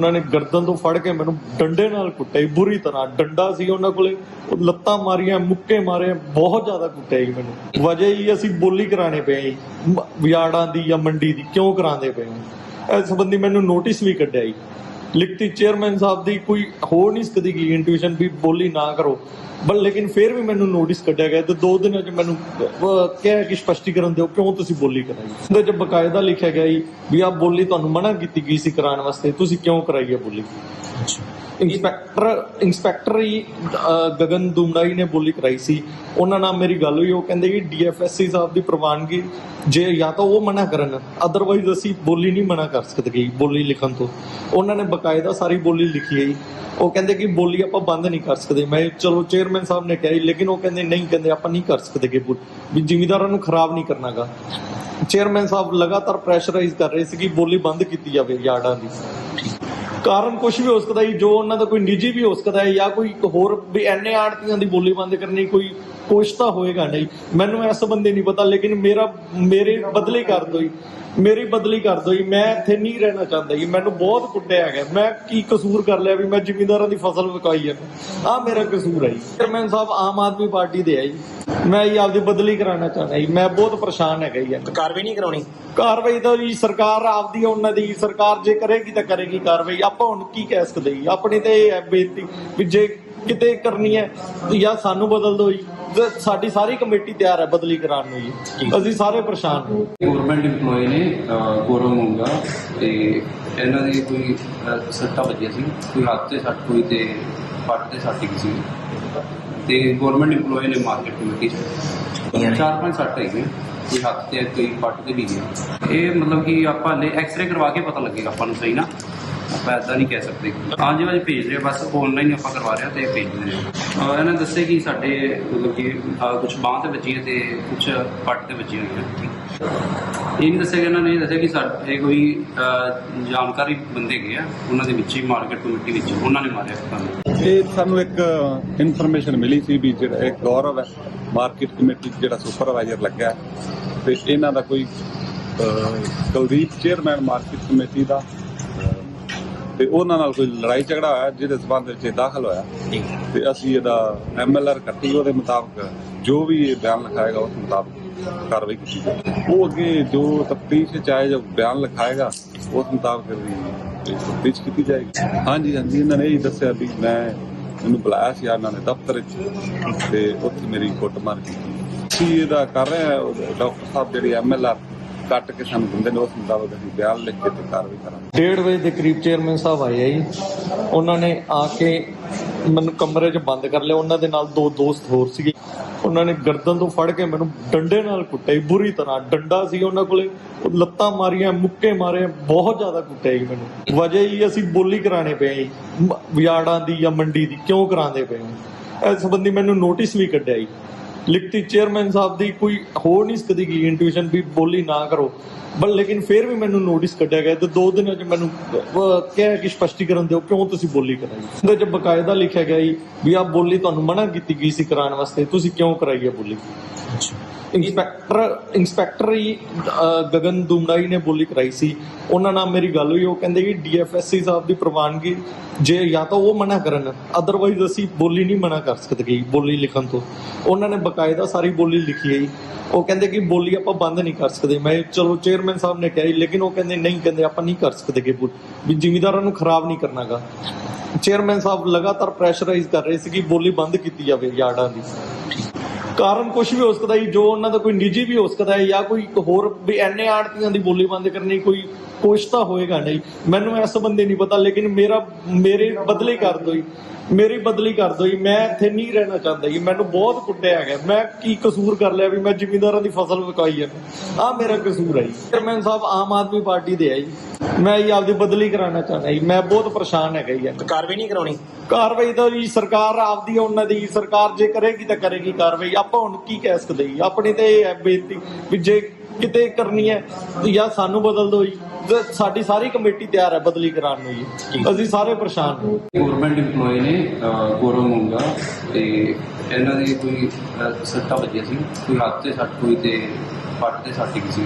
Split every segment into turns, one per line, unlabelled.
ਉਹਨਾਂ ਨੇ ਗਰਦਨ ਤੋਂ ਫੜ ਕੇ ਮੈਨੂੰ ਡੰਡੇ ਨਾਲ ਕੁੱਟਿਆ ਜੀ, ਬੁਰੀ ਤਰ੍ਹਾਂ। ਡੰਡਾ ਸੀ ਉਹਨਾਂ ਕੋਲੇ ਉਹ ਲੱਤਾਂ ਮਾਰੀਆਂ ਮੁੱਕੇ ਮਾਰੇ ਬਹੁਤ ਜ਼ਿਆਦਾ ਕੁੱਟਿਆ ਜੀ ਮੈਨੂੰ। ਵਜ੍ਹਾ ਹੀ ਅਸੀਂ ਬੋਲੀ ਕਰਾਣੇ ਪਏ ਜੀ ਮ- ਵਿਆੜਾਂ ਦੀ ਜਾਂ ਮੰਡੀ ਦੀ ਕਿਉਂ ਕਰਾਉਂਦੇ ਪਏ ਇਸ ਸੰਬੰਧੀ ਮੈਨੂੰ ਨੋਟਿਸ ਵੀ ਕੱਢਿਆ ਜੀ। ਲਿਖਤੀ ਚੇਅਰਮੈਨ ਸਾਹਿਬ ਦੀ ਕੋਈ ਹੋ ਨਹੀਂ ਸਕਦੀ ਗਈ ਇੰਟੂਇਸ਼ਨ ਵੀ ਬੋਲੀ ਨਾ ਕਰੋ। ਬਟ ਲੇਕਿਨ ਫਿਰ ਵੀ ਮੈਨੂੰ ਨੋਟਿਸ ਕੱਢਿਆ ਗਿਆ ਤੇ ਦੋ ਦਿਨਾਂ 'ਚ ਮੈਨੂੰ ਕਿਹਾ ਕਿ ਸਪਸ਼ਟੀਕਰਨ ਦਿਓ ਕਿਉਂ ਤੁਸੀਂ ਬੋਲੀ ਕਰਾਈ। ਉਹਦੇ 'ਚ ਬਕਾਇਦਾ ਲਿਖਿਆ ਗਿਆ ਜੀ ਵੀ ਆਹ ਬੋਲੀ ਤੁਹਾਨੂੰ ਮਨਾ ਕੀਤੀ ਗਈ ਸੀ ਕਰਾਉਣ ਵਾਸਤੇ, ਤੁਸੀਂ ਕਿਉਂ ਕਰਾਈ ਹੈ ਬੋਲੀ? ਇੰਸਪੈਕਟਰ ਇੰਸਪੈਕਟਰ ਹੀ ਅਹ, ਗਗਨ ਦੁਮੜਾਈ ਨੇ ਬੋਲੀ ਕਰਾਈ ਸੀ। ਉਹਨਾਂ ਨਾਲ ਮੇਰੀ ਗੱਲ ਹੋਈ ਉਹ ਕਹਿੰਦੇ ਕਿ ਡੀਐਫਐਸਸੀ ਸਾਹਿਬ ਦੀ ਪ੍ਰਵਾਨਗੀ ਜੇ ਜਾਂ ਤਾਂ ਉਹ ਮਨਾ ਕਰਨ। ਅਦਰਵਾਈਜ਼ ਅਸੀਂ ਬੋਲੀ ਨਹੀਂ ਮਨਾ ਕਰ ਸਕਦੇ ਬੋਲੀ ਲਿਖਣ ਤੋਂ। ਉਹਨਾਂ ਨੇ ਬਕਾਇਦਾ ਸਾਰੀ ਬੋਲੀ ਲਿਖੀ ਹੈ ਜੀ। ਉਹ ਕਹਿੰਦੇ ਕਿ ਬੋਲੀ ਆਪਾਂ ਬੰਦ ਨਹੀਂ ਕਰ ਸਕਦੇ। ਮੈਂ ਚਲੋ ਚੇਅਰਮੈਨ ਸਾਹਿਬ ਨੇ ਕਿਹਾ ਜੀ ਲੇਕਿਨ ਉਹ ਕਹਿੰਦੇ ਨਹੀਂ ਕਹਿੰਦੇ ਆਪਾਂ ਨਹੀਂ ਕਰ ਸਕਦੇ ਕਿ ਵੀ ਜ਼ਿਮੀਦਾਰਾਂ ਨੂੰ ਖਰਾਬ ਨਹੀਂ ਕਰਨਾਗਾ। ਚੇਅਰਮੈਨ ਸਾਹਿਬ ਲਗਾਤਾਰ ਪ੍ਰੈਸ਼ਰਾਈਜ਼ ਕਰ ਰਹੇ ਸੀ ਕਿ ਬੋਲੀ ਬੰਦ ਕੀਤੀ ਜਾਵੇ ਯਾਰਡਾਂ ਦੀ। ਕਾਰਨ ਕੁਝ ਵੀ ਹੋ ਸਕਦਾ ਹੈ ਜੋ ਉਹਨਾਂ ਦਾ ਕੋਈ ਨਿੱਜੀ ਵੀ ਹੋ ਸਕਦਾ ਹੈ ਜਾਂ ਕੋਈ ਹੋਰ ਵੀ ਐਨੇ ਆੜਤੀਆਂ ਦੀ ਬੋਲੀ ਬੰਦ ਕਰਨੀ ਕੋਈ ਕੁਛ ਤਾਂ ਹੋਏਗਾ ਨਹੀਂ। ਮੈਨੂੰ ਇਸ ਬੰਦੇ ਨਹੀਂ ਪਤਾ, ਲੇਕਿਨ ਮੇਰਾ, ਮੇਰੇ ਬਦਲੀ ਕਰ ਦੋ ਜੀ। ਮੇਰੀ ਬਦਲੀ ਕਰ ਦੋ ਜੀ। ਮੈਂ ਇੱਥੇ ਨਹੀਂ ਰਹਿਣਾ ਚਾਹੁੰਦਾ ਜੀ। ਮੈਨੂੰ ਬਹੁਤ ਕੁੱਟਿਆ ਹੈਗਾ ਮੈਂ ਕੀ ਕਸੂਰ ਕਰ ਲਿਆ ਵੀ ਮੈਂ ਜ਼ਿਮੀਂਦਾਰਾਂ ਦੀ ਫਸਲ ਵਿਕਾਈ ਹੈ ਆ ਮੇਰਾ ਕਸੂਰ ਹੈ ਜੀ। ਚੇਅਰਮੈਨ ਸਾਹਿਬ ਆਮ ਆਦਮੀ ਪਾਰਟੀ ਦੇ ਹੈ ਜੀ। ਮੈਂ ਜੀ ਆਪਦੀ ਬਦਲੀ ਕਰਾਉਣਾ ਚਾਹੁੰਦਾ ਜੀ। ਮੈਂ ਬਹੁਤ ਪਰੇਸ਼ਾਨ ਹੈਗਾ ਜੀ
ਤੇ ਕਾਰਵਾਈ ਨਹੀਂ ਕਰਾਉਣੀ?
ਕਾਰਵਾਈ ਤਾਂ ਜੀ ਸਰਕਾਰ ਆਪਦੀ ਹੈ ਉਹਨਾਂ ਦੀ। ਸਰਕਾਰ ਜੇ ਕਰੇਗੀ ਤਾਂ ਕਰੇਗੀ ਕਾਰਵਾਈ। ਆਪਾਂ ਹੁਣ ਕੀ ਕਹਿ ਸਕਦੇ ਜੀ? ਆਪਣੀ ਤੇ ਇਹ ਹੈ ਬੇਨਤੀ ਵੀ ਜੇ ਕਿਤੇ ਕਰਨੀ ਹੈ ਜਾਂ ਸਾਨੂੰ ਬਦਲ ਦਿਓ ਜੀ। ਤੇ ਸਾਡੀ ਸਾਰੀ ਕਮੇਟੀ ਤਿਆਰ ਹੈ ਬਦਲੀ ਕਰਾਉਣ ਨੂੰ ਜੀ। ਅਸੀਂ ਸਾਰੇ ਪਰੇਸ਼ਾਨ ਹਾਂ।
ਗਵਰਨਮੈਂਟ EMPLOYE ਨੇ ਅਹ, ਗੌਰਵ ਮੁੰਗਾ ਤੇ ਇਹਨਾਂ ਦੀ ਕੋਈ ਅਹ, ਸੱਟਾਂ ਵੱਜੀਆਂ ਸੀ। ਕੋਈ ਹੱਥ ਤੇ ਸੱਟ ਹੋਈ ਤੇ ਪੱਟ ਤੇ ਸੱਟ ਗਈ ਸੀ। ਤੇ ਗਵਰਨਮੈਂਟ EMPLOYE ਨੇ ਮਾਰਕੀਟ ਕਮੇਟੀ ਚਾਰ ਪੰਜ ਸੱਟ ਹੈਗੇ ਕੋਈ ਹੱਥ ਤੇ ਕੋਈ ਪੱਟ ਤੇ ਵੀ ਗਈ ਇਹ ਮਤਲਬ ਕਿ ਆਪਾਂ ਲੈ ਐਕਸ-ਰੇ ਕਰਵਾ ਕੇ ਪਤਾ ਲੱਗੇਗਾ ਆਪਾਂ ਨੂੰ ਸਹੀ ਨਾ। ਆਪਾਂ ਏਦਾਂ ਨਹੀਂ ਕਹਿ ਸਕਦੇ। ਹਾਂਜੀ ਭਾਜੀ ਭੇਜ ਰਹੇ ਬਸ ਆਨਲਾਈਨ ਆਪਾਂ ਕਰਵਾ ਰਹੇ ਤੇ ਭੇਜ ਰਹੇ ਹਾਂ ਅਹ ਇਹਨਾਂ ਨੇ ਦੱਸਿਆ ਕਿ ਸਾਡੇ ਮਤਲਬ ਕਿ ਕੁਝ ਬਾਂਹ ਤੇ ਵੱਜੀਆਂ ਤੇ ਕੁਝ ਪੱਟ ਤੇ ਵੱਜੀਆਂ ਹੋਈਆਂ। ਇਹ ਨਹੀਂ ਦੱਸਿਆ ਕਿ ਇਹਨਾਂ ਨੇ ਦੱਸਿਆ ਕਿ ਸਾਡੇ ਕੋਈ ਅਹ, ਜਾਣਕਾਰੀ ਬੰਦੇ ਗਏ ਆ ਉਹਨਾਂ ਦੇ ਵਿੱਚ ਹੀ ਮਾਰਕੀਟ ਕਮੇਟੀ ਵਿੱਚ ਉਹਨਾਂ ਨੇ ਮਾਰਿਆ ਸਾਨੂੰ
ਇਹ ਸਾਨੂੰ ਇੱਕ ਇਨਫੋਰਮੇਸ਼ਨ ਮਿਲੀ ਸੀ ਵੀ ਜਿਹੜਾ ਇੱਕ ਗੌਰਵ ਹੈ ਮਾਰਕੀਟ ਕਮੇਟੀ 'ਚ ਜਿਹੜਾ ਸੁਪਰਵਾਈਜ਼ਰ ਲੱਗਾ ਹੈ, ਤੇ ਇਹਨਾਂ ਦਾ ਕੋਈ ਅਹ, ਕੁਲਦੀਪ ਚੇਅਰਮੈਨ ਮਾਰਕੀਟ ਕਮੇਟੀ ਦਾ ਅਹ, ਤੇ ਉਹਨਾਂ ਨਾਲ ਕੋਈ ਲੜਾਈ ਝਗੜਾ ਹੋਇਆ ਜਿਹਦੇ ਸਬੰਧ ਵਿੱਚ ਇਹ ਦਾਖਲ ਹੋਇਆ। ਤੇ ਅਸੀਂ ਇਹਦਾ ਐਮਐਲਆਰ ਕੱਟੀ ਉਹਦੇ ਮੁਤਾਬਕ ਜੋ ਵੀ ਇਹ ਬਿਆਨ ਲਿਖਾਏਗਾ ਉਸ ਮੁਤਾਬਕ ਕਾਰਵਾਈ ਕੀਤੀ ਜਾਏਗੀ ਉਹ ਅੱਗੇ ਜੋ ਤਫਤੀਸ਼ ਚ ਆਏ ਜੋ ਬਿਆਨ ਲਿਖਾਏਗਾ, ਉਸ ਮੁਤਾਬਕ ਵੀ ਤਫਤੀਸ਼ ਕੀਤੀ ਜਾਏਗੀ। ਹਾਂਜੀ ਹਾਂਜੀ, ਇਹਨਾਂ ਨੇ ਇਹ ਦੱਸਿਆ ਵੀ ਮੈਂ ਮੈਨੂੰ ਬੁਲਾਇਆ ਸੀ ਇਹਨਾਂ ਨੇ ਦਫ਼ਤਰ ਵਿੱਚ ਤੇ ਉੱਥੇ ਮੇਰੀ ਕੁੱਟਮਾਰ ਕੀਤੀ। ਅਸੀਂ ਇਹਦਾ ਕਰ ਰਹੇ ਹਾਂ, ਉਹ ਡਾਕਟਰ ਸਾਹਿਬ ਜਿਹੜੀ ਐਮਐਲਆਰ ਕੱਟ ਕੇ ਸਾਨੂੰ ਦਿੰਦੇ ਨੇ, ਉਸ ਮੁਤਾਬਕ ਅਸੀਂ ਬਿਆਨ ਲਿਖ ਕੇ ਤੇ ਕਾਰਵਾਈ ਕਰਾਂਗੇ।
1:30 ਵਜੇ ਦੇ ਕਰੀਬ ਚੇਅਰਮੈਨ ਸਾਹਿਬ ਆਏ ਆ ਜੀ। ਉਹਨਾਂ ਨੇ ਆ ਕੇ ਮੈਨੂੰ ਕਮਰੇ 'ਚ ਬੰਦ ਕਰ ਲਿਆ। ਉਹਨਾਂ ਦੇ ਨਾਲ ਦੋ ਦੋਸਤ ਹੋਰ ਸੀਗੇ। ਉਹਨਾਂ ਨੇ ਗਰਦਨ ਤੋਂ ਫੜ ਕੇ ਮੈਨੂੰ ਡੰਡੇ ਨਾਲ ਕੁੱਟਿਆ ਬੁਰੀ ਤਰ੍ਹਾਂ। ਡੰਡਾ ਸੀ ਉਹਨਾਂ ਕੋਲੇ। ਲੱਤਾਂ ਮਾਰੀਆਂ, ਮੁੱਕੇ ਮਾਰੇ, ਬਹੁਤ ਜ਼ਿਆਦਾ ਕੁੱਟਿਆ ਜੀ ਮੈਨੂੰ। ਵਜ੍ਹਾ ਹੀ, ਅਸੀਂ ਬੋਲੀ ਕਰਾਣੇ ਪਏ ਜੀ। ਮ- ਵਿਆੜਾਂ ਦੀ ਜਾਂ ਮੰਡੀ ਦੀ ਕਿਉਂ ਕਰਾਉਂਦੇ ਪਏ ਇਸ ਸੰਬੰਧੀ ਮੈਨੂੰ ਨੋਟਿਸ ਵੀ ਕੱਢਿਆ ਜੀ। ਲਿਖਤੀ ਚੇਅਰਮੈਨ ਸਾਹਿਬ ਦੀ ਕੋਈ ਹੋ ਨਹੀਂ ਸਕਦੀ ਗਈ ਇੰਟੂਇਸ਼ਨ ਵੀ ਬੋਲੀ ਨਾ ਕਰੋ। ਬਟ ਲੇਕਿਨ ਫਿਰ ਵੀ ਮੈਨੂੰ ਨੋਟਿਸ ਕੱਢਿਆ ਗਿਆ ਤੇ ਦੋ ਦਿਨਾਂ 'ਚ ਮੈਨੂੰ ਕਿਹਾ ਕਿ ਸਪਸ਼ਟੀਕਰਨ ਦਿਓ, ਕਿਉਂ ਤੁਸੀਂ ਬੋਲੀ ਕਰਾਈ? ਉਹਦੇ 'ਚ ਬਕਾਇਦਾ ਲਿਖਿਆ ਗਿਆ ਜੀ ਵੀ ਆਹ ਬੋਲੀ ਤੁਹਾਨੂੰ ਮਨਾ ਕੀਤੀ ਗਈ ਸੀ ਕਰਾਉਣ ਵਾਸਤੇ, ਤੁਸੀਂ ਕਿਉਂ ਕਰਾਈ ਹੈ ਬੋਲੀ? ਇੰਸਪੈਕਟਰ ਇੰਸਪੈਕਟਰ ਹੀ ਅਹ, ਗਗਨ ਦੁਮੜਾਈ ਨੇ ਬੋਲੀ ਕਰਾਈ ਸੀ। ਉਹਨਾਂ ਨਾਲ ਮੇਰੀ ਗੱਲ ਹੋਈ ਉਹ ਕਹਿੰਦੇ ਕਿ ਡੀਐਫਐਸਸੀ ਸਾਹਿਬ ਦੀ ਪ੍ਰਵਾਨਗੀ ਜੇ ਜਾਂ ਤਾਂ ਉਹ ਮਨਾ ਕਰਨ। ਅਦਰਵਾਈਜ਼ ਅਸੀਂ ਬੋਲੀ ਨਹੀਂ ਮਨਾ ਕਰ ਸਕਦੇ ਬੋਲੀ ਲਿਖਣ ਤੋਂ। ਉਹਨਾਂ ਨੇ ਬਕਾਇਦਾ ਸਾਰੀ ਬੋਲੀ ਲਿਖੀ ਹੈ ਉਹ ਕਹਿੰਦੇ ਕਿ ਬੋਲੀ ਆਪਾਂ ਬੰਦ ਨਹੀਂ ਕਰ ਸਕਦੇ। ਮੈਂ ਚਲੋ ਚੇਅਰਮੈਨ ਸਾਹਿਬ ਨੇ ਕਿਹਾ ਜੀ ਲੇਕਿਨ ਉਹ ਕਹਿੰਦੇ ਨਹੀਂ ਕਹਿੰਦੇ ਆਪਾਂ ਨਹੀਂ ਕਰ ਸਕਦੇ ਕਿ ਵੀ ਜ਼ਿਮੀਦਾਰਾਂ ਨੂੰ ਖਰਾਬ ਨਹੀਂ ਕਰਨਾਗਾ। ਚੇਅਰਮੈਨ ਸਾਹਿਬ ਲਗਾਤਾਰ ਪ੍ਰੈਸ਼ਰਾਈਜ਼ ਕਰ ਰਹੇ ਸੀ ਕਿ ਬੋਲੀ ਬੰਦ ਕੀਤੀ ਜਾਵੇ ਯਾਰਡਾਂ ਦੀ। ਕਾਰਨ ਕੁਝ ਵੀ ਹੋ ਸਕਦਾ ਹੈ ਜੋ ਉਹਨਾਂ ਦਾ ਕੋਈ ਨਿੱਜੀ ਵੀ ਹੋ ਸਕਦਾ ਹੈ ਜਾਂ ਕੋਈ ਹੋਰ ਵੀ ਐਨੇ ਆੜਤੀਆਂ ਦੀ ਬੋਲੀ ਬੰਦ ਕਰਨੀ, ਕੋਈ ਕੁਛ ਤਾਂ ਹੋਏਗਾ ਨਹੀਂ। ਮੈਨੂੰ ਇਸ ਸੰਬੰਧੀ ਨਹੀਂ ਪਤਾ ਲੇਕਿਨ ਮੇਰਾ ਮੇਰੇ ਬਦਲੀ ਕਰ ਦੋ ਜੀ। ਮੇਰੀ ਬਦਲੀ ਕਰ ਦੋ ਜੀ। ਮੈਂ ਇੱਥੇ ਨਹੀਂ ਰਹਿਣਾ ਚਾਹੁੰਦਾ ਜੀ। ਮੈਨੂੰ ਬਹੁਤ ਕੁੱਟਿਆ ਹੈਗਾ। ਮੈਂ ਕੀ ਕਸੂਰ ਕਰ ਲਿਆ ਵੀ ਮੈਂ ਜ਼ਿਮੀਂਦਾਰਾਂ ਦੀ ਫਸਲ ਵਿਕਾਈ ਹੈ ਆ ਮੇਰਾ ਕਸੂਰ ਹੈ ਜੀ। ਚੇਅਰਮੈਨ ਸਾਹਿਬ ਆਮ ਆਦਮੀ ਪਾਰਟੀ ਦੇ ਹੈ ਜੀ। ਮੈਂ ਜੀ ਆਪਦੀ ਬਦਲੀ ਕਰਾਉਣਾ ਚਾਹੁੰਦਾ ਜੀ। ਮੈਂ ਬਹੁਤ ਪਰੇਸ਼ਾਨ ਹੈਗਾ ਜੀ।
ਕਾਰਵਾਈ ਨਹੀਂ ਕਰਾਉਣੀ?
ਕਾਰਵਾਈ ਤਾਂ ਜੀ ਸਰਕਾਰ ਆਪਦੀ ਉਹਨਾਂ ਦੀ। ਸਰਕਾਰ ਜੇ ਕਰੇਗੀ ਤਾਂ ਕਰੇਗੀ ਕਾਰਵਾਈ। ਆਪਾਂ ਹੁਣ ਕੀ ਕਹਿ ਸਕਦੇ ਜੀ? ਆਪਣੀ ਤੇ ਇਹ ਹੈ ਬੇਨਤੀ ਵੀ ਜੇ ਕਿਤੇ ਕਰਨੀ ਹੈ ਜਾਂ ਸਾਨੂੰ ਬਦਲ ਦਿਓ ਜੀ। ਤੇ ਸਾਡੀ ਸਾਰੀ ਕਮੇਟੀ ਤਿਆਰ ਹੈ ਬਦਲੀ ਕਰਾਉਣ ਨੂੰ ਜੀ। ਅਸੀਂ ਸਾਰੇ ਪਰੇਸ਼ਾਨ ਹਾਂ
ਗਵਰਨਮੈਂਟ EMPLOYE ਨੇ ਅਹ, ਗੌਰਵ ਮੁੰਗਾ ਤੇ ਇਹਨਾਂ ਦੀ ਕੋਈ ਅਹ, ਸੱਟਾਂ ਵੱਜੀਆਂ ਸੀ। ਕੋਈ ਹੱਥ ਤੇ ਸੱਟ ਹੋਈ ਤੇ ਪੱਟ ਤੇ ਸੱਟ ਗਈ ਸੀ।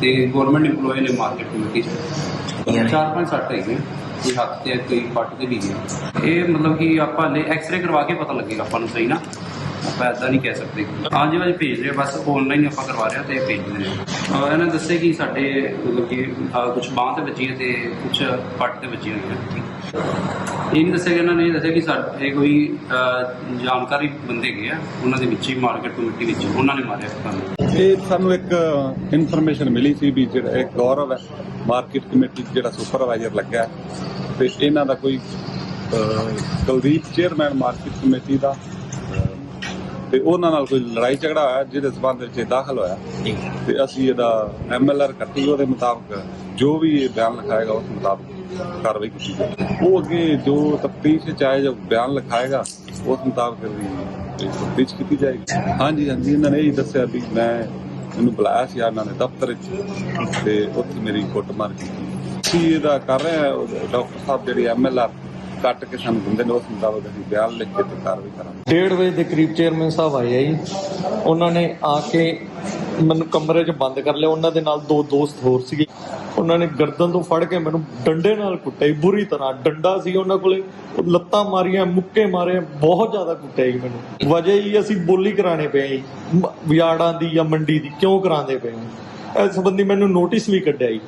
ਤੇ ਗਵਰਨਮੈਂਟ EMPLOYE ਨੇ ਮਾਰਕੀਟ ਕਮੇਟੀ ਚ ਚਾਰ ਪੰਜ ਸੱਟ ਹੈਗੇ ਕੋਈ ਹੱਥ ਤੇ ਕੋਈ ਪੱਟ ਤੇ ਵੀ ਗਿਆ ਇਹ ਮਤਲਬ ਕਿ ਆਪਾਂ ਲੈ ਐਕਸ-ਰੇ ਕਰਵਾ ਕੇ ਪਤਾ ਲੱਗੇਗਾ ਆਪਾਂ ਨੂੰ ਸਹੀ ਨਾ। ਆਪਾਂ ਐਦਾਂ ਨਹੀਂ ਕਹਿ ਸਕਦੇ। ਹਾਂਜੀ ਭਾਜੀ ਭੇਜ ਰਹੇ ਬਸ ਆਨਲਾਈਨ ਆਪਾਂ ਕਰਵਾ ਰਹੇ ਹਾਂ ਤੇ ਭੇਜ ਰਹੇ ਹਾਂ। ਅਹ ਇਹਨਾਂ ਨੇ ਦੱਸਿਆ ਕਿ ਸਾਡੇ ਮਤਲਬ ਕਿ ਕੁਝ ਬਾਂਹ ਤੇ ਵੱਜੀਆਂ ਤੇ ਕੁਝ ਪੱਟ ਤੇ ਵੱਜੀਆਂ ਹੋਈਆਂ। ਇਹ ਨਹੀਂ ਦੱਸਿਆ ਕਿ ਇਹਨਾਂ ਨੇ ਇਹ ਦੱਸਿਆ ਕਿ ਸਾਡੇ ਕੋਈ ਅਹ, ਜਾਣਕਾਰੀ ਬੰਦੇ ਗਏ ਆ। ਉਹਨਾਂ ਦੇ ਵਿੱਚ ਹੀ ਮਾਰਕੀਟ ਕਮੇਟੀ ਵਿੱਚ ਉਹਨਾਂ ਨੇ ਮਾਰਿਆ ਸਾਨੂੰ
ਇਹ ਸਾਨੂੰ ਇੱਕ ਇਨਫੋਰਮੇਸ਼ਨ ਮਿਲੀ ਸੀ ਵੀ ਜਿਹੜਾ ਇੱਕ ਗੌਰਵ ਹੈ ਮਾਰਕੀਟ ਕਮੇਟੀ 'ਚ ਜਿਹੜਾ ਸੁਪਰਵਾਈਜ਼ਰ ਲੱਗਾ ਹੈ, ਤੇ ਇਹਨਾਂ ਦਾ ਕੋਈ ਅਹ, ਕੁਲਦੀਪ ਚੇਅਰਮੈਨ ਮਾਰਕੀਟ ਕਮੇਟੀ ਦਾ ਤੇ ਉਹਨਾਂ ਨਾਲ ਕੋਈ ਲੜਾਈ ਝਗੜਾ ਹੋਇਆ ਜਿਹਦੇ ਸਬੰਧ ਵਿੱਚ ਇਹ ਦਾਖਲ ਹੋਇਆ। ਤੇ ਅਸੀਂ ਇਹਦਾ ਐਮਐਲਆਰ ਕੱਟੀ ਉਹਦੇ ਮੁਤਾਬਕ ਜੋ ਵੀ ਇਹ ਬਿਆਨ ਲਿਖਾਏਗਾ ਉਸ ਮੁਤਾਬਕ ਕਾਰਵਾਈ ਕੀਤੀ ਜਾਏਗੀ ਉਹ ਅੱਗੇ ਜੋ ਤਫਤੀਸ਼ ਆਏ ਜੋ ਬਿਆਨ ਲਿਖਾਏਗਾ ਉਸ ਮੁਤਾਬਕ ਵੀ ਤਫਤੀਸ਼ ਕੀਤੀ ਜਾਏਗੀ। ਹਾਂਜੀ ਹਾਂਜੀ ਇਹਨਾਂ ਨੇ ਇਹ ਦੱਸਿਆ ਵੀ ਮੈਂ ਮੈਨੂੰ ਬੁਲਾਇਆ ਸੀ ਇਹਨਾਂ ਨੇ ਦਫ਼ਤਰ ਵਿੱਚ। ਤੇ ਉੱਥੇ ਮੇਰੀ ਕੁੱਟਮਾਰ ਕੀਤੀ। ਅਸੀਂ ਇਹਦਾ ਕਰ ਰਹੇ ਡਾਕਟਰ ਸਾਹਿਬ ਜਿਹੜੀ ਐਮਐਲਆਰ ਕੱਟ ਕੇ ਸਾਨੂੰ ਦਿੰਦੇ ਨੇ, ਉਸ ਮੁਤਾਬਕ ਅਸੀਂ ਬਿਆਨ ਲਿਖ ਕੇ ਤੇ ਕਾਰਵਾਈ ਕਰਾਂਗੇ।
ਡੇਢ ਵਜੇ ਦੇ ਕਰੀਬ ਚੇਅਰਮੈਨ ਸਾਹਿਬ ਆਏ ਆ ਜੀ। ਉਹਨਾਂ ਨੇ ਆ ਕੇ ਮੈਨੂੰ ਕਮਰੇ 'ਚ ਬੰਦ ਕਰ ਲਿਆ। ਉਹਨਾਂ ਦੇ ਨਾਲ ਦੋ ਦੋਸਤ ਹੋਰ ਸੀਗੇ। ਉਹਨਾਂ ਨੇ ਗਰਦਨ ਤੋਂ ਫੜ ਕੇ ਮੈਨੂੰ ਡੰਡੇ ਨਾਲ ਕੁੱਟਿਆ ਬੁਰੀ ਤਰ੍ਹਾਂ। ਡੰਡਾ ਸੀ ਉਹਨਾਂ ਕੋਲੇ। ਲੱਤਾਂ ਮਾਰੀਆਂ, ਮੁੱਕੇ ਮਾਰੇ, ਬਹੁਤ ਜ਼ਿਆਦਾ ਕੁੱਟਿਆ ਜੀ ਮੈਨੂੰ। ਵਜ੍ਹਾ ਹੀ ਅਸੀਂ ਬੋਲੀ ਕਰਾਣੇ ਪਏ ਜੀ। ਮ- ਵਿਆੜਾਂ ਦੀ ਜਾਂ ਮੰਡੀ ਦੀ ਕਿਉਂ ਕਰਾਉਂਦੇ ਪਏ ਇਸ ਸੰਬੰਧੀ ਮੈਨੂੰ ਨੋਟਿਸ ਵੀ ਕੱਢਿਆ ਜੀ।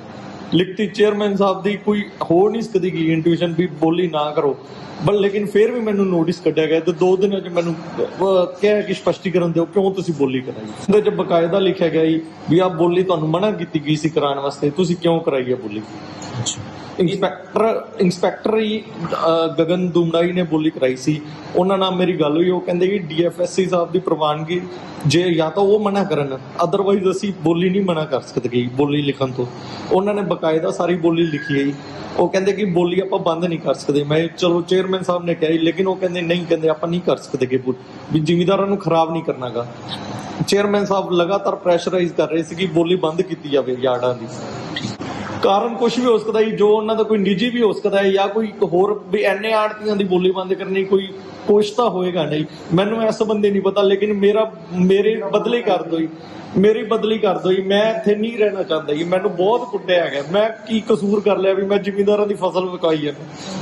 ਲਿਖਤੀ ਚੇਅਰਮੈਨ ਸਾਹਿਬ ਦੀ ਕੋਈ ਹੋ ਨਹੀਂ ਸਕਦੀ ਗਈ ਇੰਟੂਇਸ਼ਨ ਵੀ ਬੋਲੀ ਨਾ ਕਰੋ। ਬਲ ਲੇਕਿਨ ਫਿਰ ਵੀ ਮੈਨੂੰ ਨੋਟਿਸ ਕੱਢਿਆ ਗਿਆ ਤੇ ਦੋ ਦਿਨਾਂ 'ਚ ਮੈਨੂੰ ਅਹ, ਕਿਹਾ ਕਿ ਸਪਸ਼ਟੀਕਰਨ ਦਿਓ ਕਿਉਂ ਤੁਸੀਂ ਬੋਲੀ ਕਰਾਈ? ਉਹਦੇ 'ਚ ਬਕਾਇਦਾ ਲਿਖਿਆ ਗਿਆ ਜੀ ਵੀ ਆਹ ਬੋਲੀ ਤੁਹਾਨੂੰ ਮਨਾ ਕੀਤੀ ਗਈ ਸੀ ਕਰਾਉਣ ਵਾਸਤੇ ਤੁਸੀਂ ਕਿਉਂ ਕਰਾਈ ਹੈ ਬੋਲੀ? ਇੰਸਪੈਕਟਰ ਇੰਸਪੈਕਟਰ ਹੀ ਅਹ, ਗਗਨ ਦੁਮੜਾਈ ਨੇ ਬੋਲੀ ਕਰਾਈ ਸੀ। ਉਹਨਾਂ ਨਾਲ ਮੇਰੀ ਗੱਲ ਹੋਈ ਉਹ ਕਹਿੰਦੇ ਕਿ ਡੀਐਫਐਸਸੀ ਸਾਹਿਬ ਦੀ ਪ੍ਰਵਾਨਗੀ ਜੇ ਜਾਂ ਤਾਂ ਉਹ ਮਨਾ ਕਰਨ ਅਦਰਵਾਈਜ਼ ਅਸੀਂ ਬੋਲੀ ਨਹੀਂ ਮਨਾ ਕਰ ਸਕਦੇ ਬੋਲੀ ਲਿਖਣ ਤੋਂ। ਉਹਨਾਂ ਨੇ ਬਕਾਇਦਾ ਸਾਰੀ ਬੋਲੀ ਲਿਖੀ ਹੈ ਜੀ। ਉਹ ਕਹਿੰਦੇ ਕਿ ਬੋਲੀ ਆਪਾਂ ਬੰਦ ਨਹੀਂ ਕਰ ਸਕਦੇ। ਮੈਂ ਚਲੋ ਚੇਅਰਮੈਨ ਸਾਹਿਬ ਨੇ ਕਿਹਾ ਜੀ, ਲੇਕਿਨ ਉਹ ਕਹਿੰਦੇ ਨਹੀਂ ਕਹਿੰਦੇ ਆਪਾਂ ਨਹੀਂ ਕਰ ਸਕਦੇ ਕਿ ਬੋਲ- ਵੀ ਜ਼ਿਮੀਦਾਰਾਂ ਨੂੰ ਖਰਾਬ ਨਹੀਂ ਕਰਨਾਗਾ। ਚੇਅਰਮੈਨ ਸਾਹਿਬ ਲਗਾਤਾਰ ਪ੍ਰੈਸ਼ਰਾਈਜ਼ ਕਰ ਰਹੇ ਸੀ ਕਿ ਬੋਲੀ ਬੰਦ ਕੀਤੀ ਜਾਵੇ ਯਾਰਡਾਂ ਦੀ। ਕਾਰਨ ਕੁਝ ਵੀ ਹੋ ਸਕਦਾ ਜੀ, ਜੋ ਉਹਨਾਂ ਦਾ ਕੋਈ ਨਿੱਜੀ ਵੀ ਹੋ ਸਕਦਾ ਹੈ ਜਾਂ ਕੋਈ ਇੱਕ ਹੋਰ ਵੀ ਐਨੇ ਆੜਤੀਆਂ ਦੀ ਬੋਲੀ ਬੰਦ ਕਰਨੀ, ਕੋਈ ਕੋਸ਼ਿਸ਼ ਤਾਂ ਹੋਏਗਾ ਨਹੀਂ। ਮੈਨੂੰ ਇਸ ਸੰਬੰਧੀ ਨਹੀਂ ਪਤਾ ਲੇਕਿਨ ਮੇਰਾ ਮੇਰੇ ਬਦਲੀ ਕਰ ਦੋ ਜੀ। ਮੇਰੀ ਬਦਲੀ ਕਰ ਦੋ ਜੀ। ਮੈਂ ਇੱਥੇ ਨਹੀਂ ਰਹਿਣਾ ਚਾਹੁੰਦਾ ਜੀ। ਮੈਨੂੰ ਬਹੁਤ ਕੁੱਟਿਆ ਗਿਆ ਮੈਂ ਕੀ ਕਸੂਰ ਕਰ ਲਿਆ ਵੀ ਮੈਂ ਜ਼ਿਮੀਂਦਾਰਾਂ ਦੀ ਫਸਲ ਵਿਕਾਈ ਹੈ।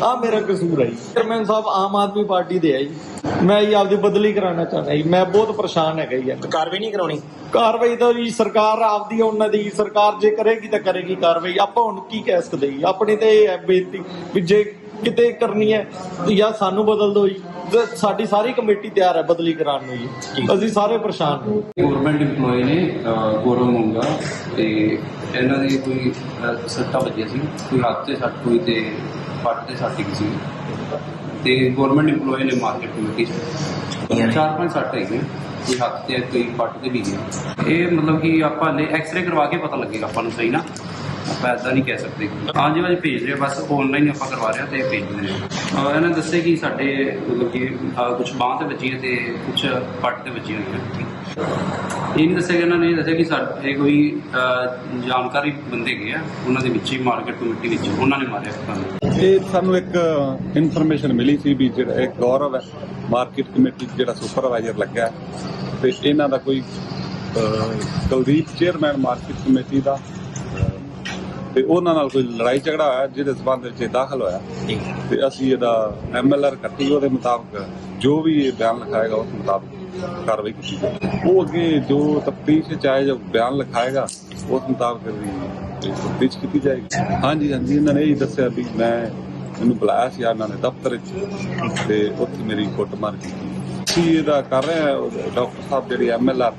ਆ ਮੇਰਾ ਕਸੂਰ ਹੈ ਜੀ। ਚੇਅਰਮੈਨ ਸਾਹਿਬ ਆਮ ਆਦਮੀ ਪਾਰਟੀ ਦੇ ਹੈ ਜੀ। ਮੈਂ ਜੀ ਆਪਦੀ ਬਦਲੀ ਕਰਾਉਣਾ ਚਾਹੁੰਦਾ ਜੀ। ਮੈਂ ਬਹੁਤ ਪਰੇਸ਼ਾਨ ਹੈਗਾ ਜੀ।
ਕਾਰਵਾਈ ਨਹੀਂ ਕਰਾਉਣੀ?
ਕਾਰਵਾਈ ਤਾਂ ਜੀ ਸਰਕਾਰ ਆਪਦੀ ਉਹਨਾਂ ਦੀ ਸਰਕਾਰ ਜੇ ਕਰੇਗੀ ਤਾਂ ਕਰੇਗੀ ਕਾਰਵਾਈ। ਆਪਾਂ ਹੁਣ ਕੀ ਕਹਿ ਸਕਦੇ ਜੀ? ਆਪਣੀ ਤੇ ਇਹ ਬੇਨਤੀ ਵੀ ਜੇ ਕਿਤੇ ਕਰਨੀ ਹੈ ਜਾਂ ਸਾਨੂੰ ਬਦਲ ਦਿਓ ਜੀ। ਸਾਡੀ ਸਾਰੀ ਕਮੇਟੀ ਤਿਆਰ ਹੈ ਬਦਲੀ ਕਰਾਉਣ ਨੂੰ ਜੀ। ਅਸੀਂ ਸਾਰੇ ਪਰੇਸ਼ਾਨ ਹਾਂ।
ਗਵਰਨਮੈਂਟ EMPLOYE ਨੇ ਗੌਰਵ ਮੁੰਗਾ ਤੇ ਇਹਨਾਂ ਦੀ ਕੋਈ ਸੱਟਾਂ ਵੱਜੀਆਂ ਸੀ। ਕੋਈ ਹੱਥ ਤੇ ਸੱਟ ਕੋਈ ਤੇ ਪੱਟ ਤੇ ਸੱਟ ਗਈ ਸੀ। ਤੇ ਗਵਰਨਮੈਂਟ EMPLOYE ਨੇ ਮਾਰਕੀਟ ਕਮੇਟੀ ਚ ਚਾਰ ਪੰਜ ਸੱਟ ਹੈਗੀਆਂ ਕੋਈ ਹੱਥ ਤੇ ਕੋਈ ਪੱਟ ਤੇ ਵੀ ਗਿਆ ਇਹ ਮਤਲਬ ਕਿ ਆਪਾਂ ਲੈ ਐਕਸ-ਰੇ ਕਰਵਾ ਕੇ ਪਤਾ ਲੱਗੇਗਾ ਆਪਾਂ ਨੂੰ ਸਹੀ ਨਾ। ਆਪਾਂ ਐਦਾਂ ਨਹੀਂ ਕਹਿ ਸਕਦੇ। ਹਾਂਜੀ ਭਾਜੀ ਭੇਜ ਰਹੇ ਬਸ ਆਨਲਾਈਨ ਆਪਾਂ ਕਰਵਾ ਰਹੇ ਹਾਂ ਤੇ ਭੇਜ ਦਿੰਦੇ ਹਾਂ। ਅਹ, ਇਹਨਾਂ ਨੇ ਦੱਸਿਆ ਕਿ ਸਾਡੇ ਮਤਲਬ ਕਿ ਕੁਝ ਬਾਂਹ ਤੇ ਵੱਜੀਆਂ ਤੇ ਕੁਝ ਪੱਟ ਤੇ ਵੱਜੀਆਂ ਹੋਈਆਂ। ਇਹ ਨਹੀਂ ਦੱਸਿਆ ਕਿ ਇਹਨਾਂ ਨੇ ਇਹ ਦੱਸਿਆ ਕਿ ਸਾਡੇ ਕੋਈ ਅਹ, ਜਾਣਕਾਰੀ ਬੰਦੇ ਗਏ ਆ। ਉਹਨਾਂ ਦੇ ਵਿੱਚ ਹੀ ਮਾਰਕੀਟ ਕਮੇਟੀ ਵਿੱਚ ਉਹਨਾਂ ਨੇ ਮਾਰਿਆ ਸਾਨੂੰ
ਇਹ ਸਾਨੂੰ ਇੱਕ ਇਨਫੋਰਮੇਸ਼ਨ ਮਿਲੀ ਸੀ ਵੀ ਜਿਹੜਾ ਇੱਕ ਗੌਰਵ ਹੈ ਮਾਰਕੀਟ ਕਮੇਟੀ 'ਚ ਜਿਹੜਾ ਸੁਪਰਵਾਈਜ਼ਰ ਲੱਗਾ ਹੈ, ਤੇ ਇਹਨਾਂ ਦਾ ਕੋਈ ਅਹ, ਕੁਲਦੀਪ ਚੇਅਰਮੈਨ ਮਾਰਕੀਟ ਕਮੇਟੀ ਦਾ ਤੇ ਉਹਨਾਂ ਨਾਲ ਕੋਈ ਲੜਾਈ ਝਗੜਾ ਹੋਇਆ ਜਿਹਦੇ ਸਬੰਧ ਵਿੱਚ ਦਾਖਲ ਹੋਇਆ। ਤੇ ਅਸੀਂ ਇਹਦਾ ਐਮਐਲਆਰ ਕੱਟੀ ਉਹਦੇ ਮੁਤਾਬਕ ਜੋ ਵੀ ਇਹ ਬਿਆਨ ਲਿਖਾਏਗਾ ਉਸ ਮੁਤਾਬਕ ਕਾਰਵਾਈ ਕੀਤੀ ਜਾਏਗੀ ਉਹ ਅੱਗੇ ਜੋ ਤਫਤੀਸ਼ ਆਏ ਜੋ ਬਿਆਨ ਲਿਖਾਏਗਾ ਉਸ ਮੁਤਾਬਕ ਵੀ ਤਫਤੀਸ਼ ਕੀਤੀ ਜਾਏਗੀ। ਹਾਂਜੀ ਹਾਂਜੀ ਇਹਨਾਂ ਨੇ ਇਹ ਦੱਸਿਆ ਵੀ ਮੈਂ ਮੈਨੂੰ ਬੁਲਾਇਆ ਸੀ ਇਹਨਾਂ ਨੇ ਦਫ਼ਤਰ ਵਿੱਚ। ਤੇ ਉੱਥੇ ਮੇਰੀ ਕੁੱਟਮਾਰ ਕੀਤੀ। ਅਸੀਂ ਇਹਦਾ ਕਰ ਰਹੇ ਡਾਕਟਰ ਸਾਹਿਬ ਜਿਹੜੀ ਐਮਐਲਆਰ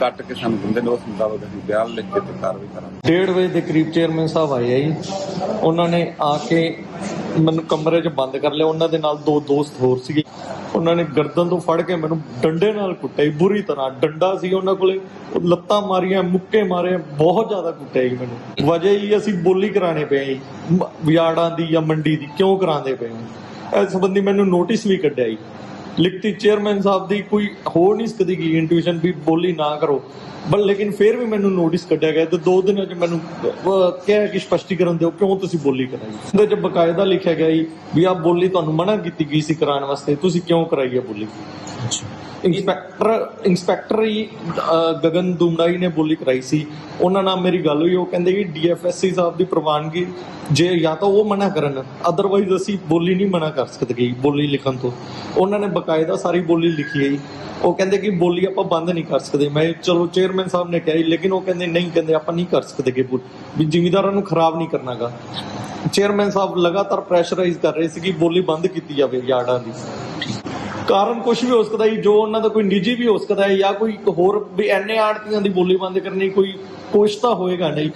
ਕੱਟ ਕੇ ਸਾਨੂੰ ਦਿੰਦੇ ਨੇ, ਉਸ ਮੁਤਾਬਕ ਅਸੀਂ ਬਿਆਨ ਲਿਖ ਕੇ ਤੇ ਕਾਰਵਾਈ ਕਰਾਂਗੇ।
ਡੇਢ ਵਜੇ ਦੇ ਕਰੀਬ ਚੇਅਰਮੈਨ ਸਾਹਿਬ ਆਏ ਆ ਜੀ। ਉਹਨਾਂ ਨੇ ਆ ਕੇ ਮੈਨੂੰ ਕਮਰੇ 'ਚ ਬੰਦ ਕਰ ਲਿਆ। ਉਹਨਾਂ ਦੇ ਨਾਲ ਦੋ ਦੋਸਤ ਹੋਰ ਸੀਗੇ। ਉਹਨਾਂ ਨੇ ਗਰਦਨ ਤੋਂ ਫੜ ਕੇ ਮੈਨੂੰ ਡੰਡੇ ਨਾਲ ਕੁੱਟਿਆ ਬੁਰੀ ਤਰ੍ਹਾਂ। ਡੰਡਾ ਸੀ ਉਹਨਾਂ ਕੋਲੇ। ਲੱਤਾਂ ਮਾਰੀਆਂ, ਮੁੱਕੇ ਮਾਰੇ, ਬਹੁਤ ਜ਼ਿਆਦਾ ਕੁੱਟਿਆ ਜੀ ਮੈਨੂੰ। ਵਜ੍ਹਾ ਹੀ, ਅਸੀਂ ਬੋਲੀ ਕਰਾਣੇ ਪਏ ਜੀ। ਵਿਆੜਾਂ ਦੀ ਜਾਂ ਮੰਡੀ ਦੀ ਕਿਉਂ ਕਰਾਉਂਦੇ ਪਏ ਇਸ ਸੰਬੰਧੀ ਮੈਨੂੰ ਨੋਟਿਸ ਵੀ ਕੱਢਿਆ ਜੀ। ਲਿਖਤੀ ਚੇਅਰਮੈਨ ਸਾਹਿਬ ਦੀ ਕੋਈ ਹੋ ਨਹੀਂ ਸਕਦੀ ਗਈ ਇੰਟੂਇਸ਼ਨ ਵੀ ਬੋਲੀ ਨਾ ਕਰੋ। ਬਲ ਲੇਕਿਨ ਫਿਰ ਵੀ ਮੈਨੂੰ ਨੋਟਿਸ ਕੱਢਿਆ ਗਿਆ ਤੇ ਦੋ ਦਿਨਾਂ 'ਚ ਮੈਨੂੰ ਕਿਹਾ ਕਿ ਸਪਸ਼ਟੀਕਰਨ ਦਿਓ, ਕਿਉਂ ਤੁਸੀਂ ਬੋਲੀ ਕਰਾਈ? ਉਹਦੇ 'ਚ ਬਕਾਇਦਾ ਲਿਖਿਆ ਗਿਆ ਜੀ ਵੀ ਆਹ ਬੋਲੀ ਤੁਹਾਨੂੰ ਮਨਾ ਕੀਤੀ ਗਈ ਸੀ ਕਰਾਉਣ ਵਾਸਤੇ, ਤੁਸੀਂ ਕਿਉਂ ਕਰਾਈ ਹੈ ਬੋਲੀ? ਇੰਸਪੈਕਟਰ ਇੰਸਪੈਕਟਰ ਹੀ ਅਹ, ਗਗਨ ਦੁਮੜਾਈ ਨੇ ਬੋਲੀ ਕਰਾਈ ਸੀ। ਉਹਨਾਂ ਨਾਲ ਮੇਰੀ ਗੱਲ ਹੋਈ ਉਹ ਕਹਿੰਦੇ ਕਿ ਡੀਐਫਐਸਸੀ ਸਾਹਿਬ ਦੀ ਪ੍ਰਵਾਨਗੀ ਜੇ ਜਾਂ ਤਾਂ ਉਹ ਮਨਾ ਕਰਨ। ਅਦਰਵਾਈਜ਼ ਅਸੀਂ ਬੋਲੀ ਨਹੀਂ ਮਨਾ ਕਰ ਸਕਦੇ ਬੋਲੀ ਲਿਖਣ ਤੋਂ। ਉਹਨਾਂ ਨੇ ਬਕਾਇਦਾ ਸਾਰੀ ਬੋਲੀ ਲਿਖੀ ਹੈ ਜੀ। ਉਹ ਕਹਿੰਦੇ ਕਿ ਬੋਲੀ ਆਪਾਂ ਬੰਦ ਨਹੀਂ ਕਰ ਸਕਦੇ। ਮੈਂ ਚਲੋ ਚੇਅਰਮੈਨ ਸਾਹਿਬ ਨੇ ਕਿਹਾ ਜੀ, ਲੇਕਿਨ ਉਹ ਕਹਿੰਦੇ ਨਹੀਂ ਕਹਿੰਦੇ ਆਪਾਂ ਨਹੀਂ ਕਰ ਸਕਦੇ ਕਿ ਬੋਲ- ਵੀ ਜ਼ਿਮੀਦਾਰਾਂ ਨੂੰ ਖਰਾਬ ਨਹੀਂ ਕਰਨਾਗਾ। ਚੇਅਰਮੈਨ ਸਾਹਿਬ ਲਗਾਤਾਰ ਪ੍ਰੈਸ਼ਰਾਈਜ਼ ਕਰ ਰਹੇ ਸੀ ਕਿ ਬੋਲੀ ਬੰਦ ਕੀਤੀ ਜਾਵੇ ਯਾਰਡਾਂ ਦੀ। ਕਾਰਨ ਕੁਝ ਵੀ ਹੋ ਸਕਦਾ ਹੈ ਜੋ ਉਹਨਾਂ ਦਾ ਕੋਈ ਨਿੱਜੀ ਵੀ ਹੋ ਸਕਦਾ ਹੈ ਜਾਂ ਕੋਈ ਹੋਰ ਵੀ ਐਨੇ ਆੜਤੀਆਂ ਦੀ ਬੋਲੀ ਬੰਦ ਕਰਨੀ ਕੋਈ ਕੁਛ ਤਾਂ ਹੋਏਗਾ ਨਹੀਂ।